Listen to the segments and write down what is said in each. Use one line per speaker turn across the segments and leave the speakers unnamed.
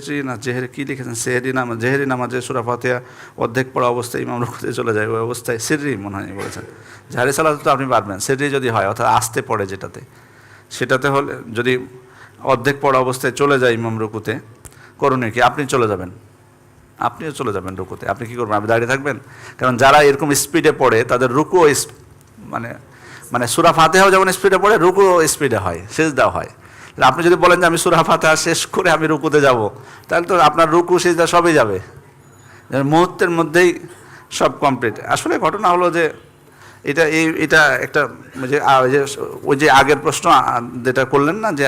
সিরি না, জেহেরি কী লিখেছেন? সেহেরি নামা জেহেরি নামাজে সুরা ফাতিহা অর্ধেক পড়া অবস্থায় ইমাম রুকুতে চলে যায়। ওই অবস্থায় সিরি মনে হয় বলেছেন। জাহারি সালাতে তো আপনি পারবেন। সিরি যদি হয়, অর্থাৎ আসতে পড়ে যেটাতে। সেটাতে হলে যদি অর্ধেক পড়া অবস্থায় চলে যায় ইমাম রুকুতে, করণীয় কি? আপনি চলে যাবেন। আপনিও চলে যাবেন রুকুতে। আপনি কী করবেন? আপনি দাঁড়িয়ে থাকবেন? কারণ যারা এরকম স্পিডে পড়ে, তাদের রুকুও মানে মানে সুরা ফাতেহাও যেমন স্পিডে পড়ে, রুকুও স্পিডে হয় দেওয়া হয়। আপনি যদি বলেন যে আমি সুরা ফাতেহা শেষ করে আমি রুকুতে যাব, তাহলে তো আপনার রুকু, সেজদা সবই যাবে। মুহূর্তের মধ্যেই সব কমপ্লিট আসলে ঘটনা হলো যে এটা এই, এটা একটা যে ওই যে আগের প্রশ্ন যেটা করলেন না যে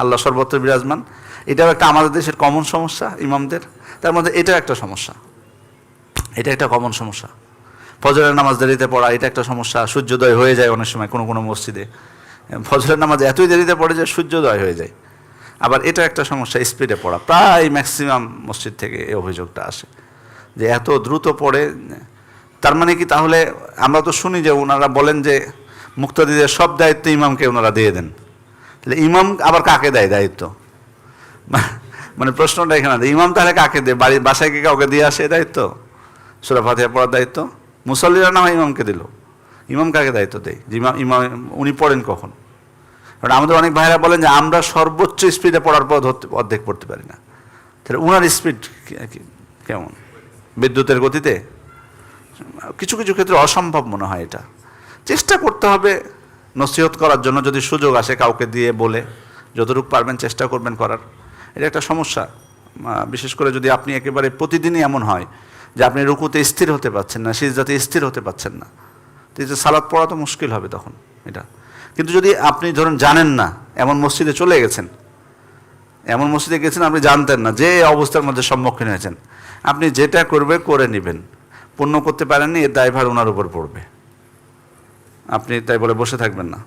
আল্লাহ সর্বত্র বিরাজমান এটাও একটা আমাদের দেশের কমন সমস্যা, ইমামদের। তার মধ্যে এটা একটা সমস্যা। এটা একটা কমন সমস্যা। ফজরের নামাজ দেরিতে পড়া, এটা একটা সমস্যা। সূর্যোদয় হয়ে যায় অনেক সময় কোনো কোনো মসজিদে। ফজরের নামাজ এতই দেরিতে পড়ে যে সূর্যোদয় হয়ে যায়। আবার এটা একটা সমস্যা, স্পিডে পড়া। প্রায় ম্যাক্সিমাম মসজিদ থেকে এই অভিযোগটা আসে। যে এত দ্রুত পড়ে, তার মানে কি তাহলে আমরা তো শুনি যে ওনারা বলেন যে মুক্তাদিদের সব দায়িত্ব ইমামকে ওনারা দিয়ে দেন। তাহলে ইমাম আবার কাকে দেয় দায়িত্ব? মানে প্রশ্নটা এখানে, ইমাম তাহলে কাকে দেয়? বাড়ির, বাসায় কি কাউকে দিয়ে আসে দায়িত্ব? সুরা ফাতিহা পড়ার দায়িত্ব? মুসল্লিরা না ইমামকে দিল? ইমাম কাকে দায়িত্ব দেয়, যে ইমাম ইমাম, উনি পড়েন কখন? কারণ আমাদের অনেক ভাইরা বলেন যে আমরা সর্বোচ্চ স্পিডে পড়ার পর ধরতে, অর্ধেক পড়তে পারি না। তাহলে উনার স্পিড কেমন? বিদ্যুতের গতিতে? কিছু কিছু ক্ষেত্রে অসম্ভব মনে হয় এটা। চেষ্টা করতে হবে নসিহত করার জন্য যদি সুযোগ আসে কাউকে দিয়ে বলে, যতটুকু পারবেন চেষ্টা করবেন করার। এটা একটা সমস্যা। বিশেষ করে যদি আপনি একেবারে প্রতিদিনই এমন হয় যে আপনি রুকুতে স্থির হতে পারছেন না, সিজদাতে স্থির হতে পারছেন না। তো যে সালাদ পড়া তো মুশকিল হবে তখন এটা। কিন্তু যদি আপনি ধরুন জানেন না, এমন মসজিদে চলে গেছেন, এমন মসজিদে গেছেন আপনি জানতেন না, যে অবস্থার মধ্যে সম্মুখীন হয়েছেন, আপনি যেটা করবে করে নেবেন। পূর্ণ করতে পারেননি, এর দায়ভার ওনার উপর পড়বে। আপনি তাই বলে বসে থাকবেন না।